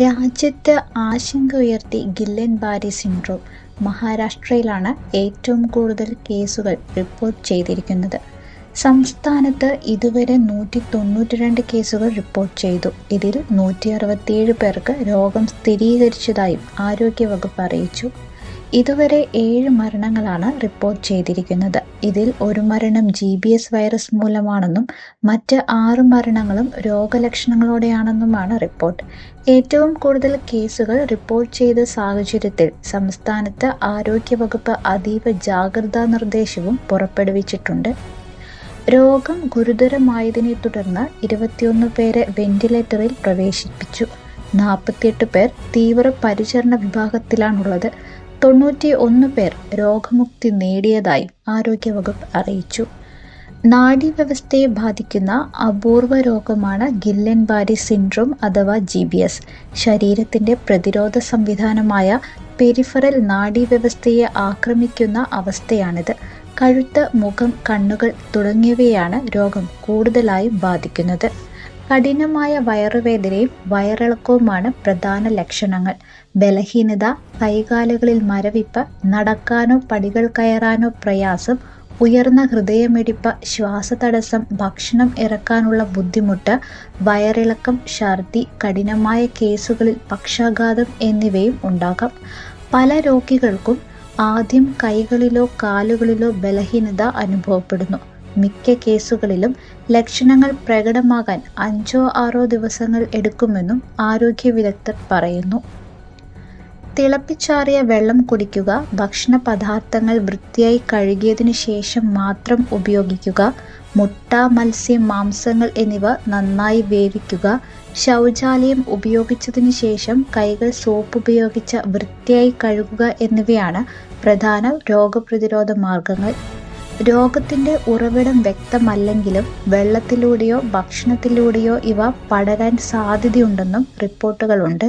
രാജ്യത്ത് ആശങ്ക ഉയർത്തി ഗില്ലൻ ബാരി സിൻഡ്രോം മഹാരാഷ്ട്രയിലാണ് ഏറ്റവും കൂടുതൽ കേസുകൾ റിപ്പോർട്ട് ചെയ്തിരിക്കുന്നത്. സംസ്ഥാനത്ത് ഇതുവരെ നൂറ്റി തൊണ്ണൂറ്റി രണ്ട് കേസുകൾ റിപ്പോർട്ട് ചെയ്തു. ഇതിൽ നൂറ്റി അറുപത്തിയേഴ് പേർക്ക് രോഗം സ്ഥിരീകരിച്ചതായും ആരോഗ്യവകുപ്പ് അറിയിച്ചു. ഇതുവരെ ഏഴ് മരണങ്ങളാണ് റിപ്പോർട്ട് ചെയ്തിരിക്കുന്നത്. ഇതിൽ ഒരു മരണം ജി ബി എസ് വൈറസ് മൂലമാണെന്നും മറ്റ് ആറ് മരണങ്ങളും രോഗലക്ഷണങ്ങളോടെയാണെന്നുമാണ് റിപ്പോർട്ട്. ഏറ്റവും കൂടുതൽ കേസുകൾ റിപ്പോർട്ട് ചെയ്ത സാഹചര്യത്തിൽ സംസ്ഥാനത്ത് ആരോഗ്യവകുപ്പ് അതീവ ജാഗ്രതാ നിർദ്ദേശവും പുറപ്പെടുവിച്ചിട്ടുണ്ട്. രോഗം ഗുരുതരമായതിനെ തുടർന്ന് ഇരുപത്തിയൊന്ന് പേരെ വെന്റിലേറ്ററിൽ പ്രവേശിപ്പിച്ചു. നാൽപ്പത്തിയെട്ട് പേർ തീവ്ര പരിചരണ വിഭാഗത്തിലാണുള്ളത്. തൊണ്ണൂറ്റി ഒന്ന് പേർ രോഗമുക്തി നേടിയതായി ആരോഗ്യവകുപ്പ് അറിയിച്ചു. നാഡീവ്യവസ്ഥയെ ബാധിക്കുന്ന അപൂർവ രോഗമാണ് ഗില്ലൻ ബാരി സിൻഡ്രോം അഥവാ ജി ബി എസ്. ശരീരത്തിന്റെ പ്രതിരോധ സംവിധാനമായ പെരിഫറൽ നാഡീവ്യവസ്ഥയെ ആക്രമിക്കുന്ന അവസ്ഥയാണിത്. കഴുത്ത് മുഖം കണ്ണുകൾ തുടങ്ങിയവയാണ് രോഗം കൂടുതലായും ബാധിക്കുന്നത്. കഠിനമായ വയറുവേദനയും വയറിളക്കവുമാണ് പ്രധാന ലക്ഷണങ്ങൾ. ബലഹീനത കൈകാലുകളിൽ മരവിപ്പ് നടക്കാനോ പടികൾ കയറാനോ പ്രയാസം ഉയർന്ന ഹൃദയമിടിപ്പ് ശ്വാസതടസ്സം ഭക്ഷണം ഇറക്കാനുള്ള ബുദ്ധിമുട്ട് വയറിളക്കം ഛർദി കഠിനമായ കേസുകളിൽ പക്ഷാഘാതം എന്നിവയും ഉണ്ടാകാം. പല രോഗികൾക്കും ആദ്യം കൈകളിലോ കാലുകളിലോ ബലഹീനത അനുഭവപ്പെടുന്നു. മിക്ക കേസുകളിലും ലക്ഷണങ്ങൾ പ്രകടമാകാൻ അഞ്ചോ ആറോ ദിവസങ്ങൾ എടുക്കുമെന്നും ആരോഗ്യ വിദഗ്ധർ പറയുന്നു. തിളപ്പിച്ചാറിയ വെള്ളം കുടിക്കുക ഭക്ഷണ പദാർത്ഥങ്ങൾ വൃത്തിയായി കഴുകിയതിനു ശേഷം മാത്രം ഉപയോഗിക്കുക മുട്ട മത്സ്യം മാംസങ്ങൾ എന്നിവ നന്നായി വേവിക്കുക ശൗചാലയം ഉപയോഗിച്ചതിന് ശേഷം കൈകൾ സോപ്പ് ഉപയോഗിച്ച് വൃത്തിയായി കഴുകുക എന്നിവയാണ് പ്രധാന രോഗപ്രതിരോധ മാർഗങ്ങൾ. രോഗത്തിന്റെ ഉറവിടം വ്യക്തമല്ലെങ്കിലും വെള്ളത്തിലൂടെയോ ഭക്ഷണത്തിലൂടെയോ ഇവ പടരാൻ സാധ്യതയുണ്ടെന്നും റിപ്പോർട്ടുകളുണ്ട്.